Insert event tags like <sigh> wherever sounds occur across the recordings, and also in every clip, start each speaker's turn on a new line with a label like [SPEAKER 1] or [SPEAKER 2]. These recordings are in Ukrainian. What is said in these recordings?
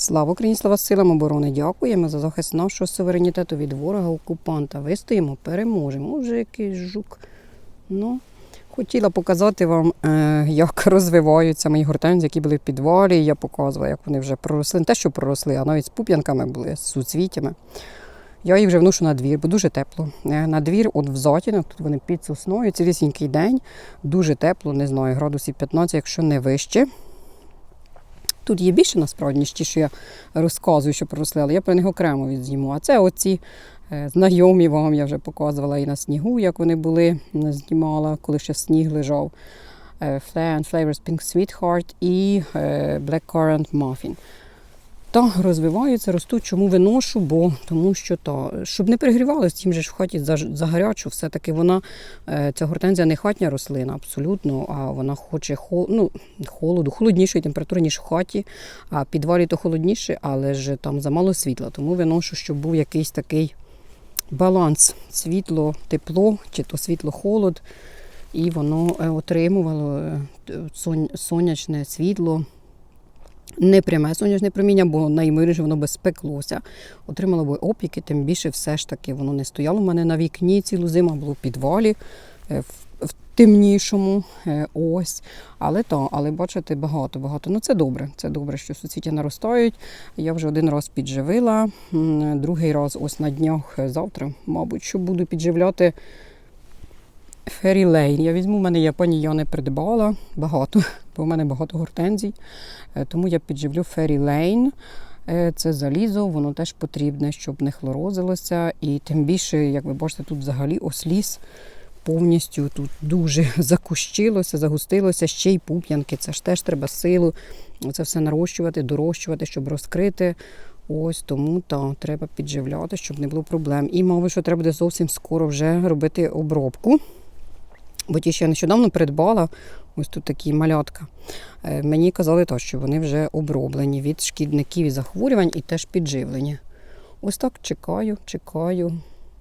[SPEAKER 1] Слава Україні, слава силам оборони! Дякуємо за захист нашого суверенітету від ворога окупанта. Вистоїмо, переможемо. Уже якийсь жук. Ну, хотіла показати вам, е, як <laughs> розвиваються мої гортензії, які були в підвалі. Я показувала, як вони вже проросли. Не те, що проросли, а навіть з пуп'янками були, з суцвітями. Я їх вже вношу на двір, бо дуже тепло. Е, На двір, от в затінок, тут вони під сосною, цілісінький день. Дуже тепло, не знаю, градусів 15, якщо не вище. Тут є більше насправді, ніж ті, що я розказую, що проросли, але я про них окремо відзніму. А це оці е, знайомі вам, я вже показувала і на снігу, як вони були, знімала, коли ще сніг лежав. Е, Flair and Flavors Pink Sweetheart і е, Blackcurrant Muffin. Та розвиваються, ростуть. Чому виношу? Бо тому що то, щоб не перегрівалося, тим же ж в хаті за- загарячу, все-таки вона, е, ця гортензія не хатня рослина абсолютно, а вона хоче хол, ну, холоду, холоднішої температури, ніж в хаті, а підвалі то холодніше, але ж там замало світла. Тому виношу, щоб був якийсь такий баланс світло, тепло, чи то світло-холод, і воно е, отримувало е, сонячне світло. Не пряме сонячне проміння, бо наймиріше воно би спеклося. Отримало би опіки, тим більше все ж таки воно не стояло в мене на вікні цілу зиму, було в підвалі, е, в, темнішому. е, Ось. Але то, але бачите, багато, багато. Ну це добре. Це добре, що суцвіття наростають. Я вже один раз підживила, другий раз ось на днях е, завтра, мабуть, що буду підживляти. Фері Лейн. Я візьму, в мене є пані я не придбала багато, <laughs> бо в мене багато гортензій. Е, Тому я підживлю Фері Лейн. Е, Це залізо, воно теж потрібне, щоб не хлорозилося. І тим більше, як ви бачите, тут взагалі осліз повністю тут дуже <laughs> закущилося, загустилося, ще й пуп'янки. Це ж теж треба силу. Це все нарощувати, дорощувати, щоб розкрити. Ось тому та треба підживляти, щоб не було проблем. І, мабуть, що треба буде зовсім скоро вже робити обробку. Бо ті, що я нещодавно придбала, ось тут такі малятка. е, Мені казали, то, що вони вже оброблені від шкідників і захворювань і теж підживлені. Ось так чекаю, чекаю.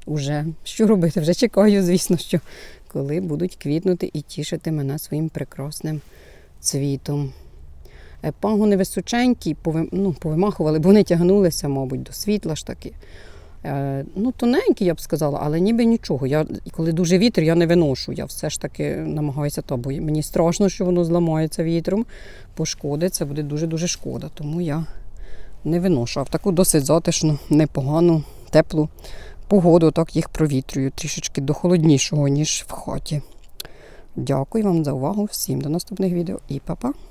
[SPEAKER 1] Уже що робити? Вже чекаю, звісно, що коли будуть квітнути і тішити мене своїм прекрасним цвітом. Е, Пагони височенькі, пови- ну, повимахували, бо вони тягнулися, мабуть, до світла ж таки. Е, Ну, тоненькі, я б сказала, але ніби нічого. Я, коли дуже вітер, я не виношу. Я все ж таки намагаюся то, бо мені страшно, що воно зламається вітром, пошкодиться, буде дуже-дуже шкода. Тому я не виношу. А в таку досить затишну, непогану, теплу погоду так їх провітрюю трішечки до холоднішого, ніж в хаті. Дякую вам за увагу. Всім до наступних відео і па-па!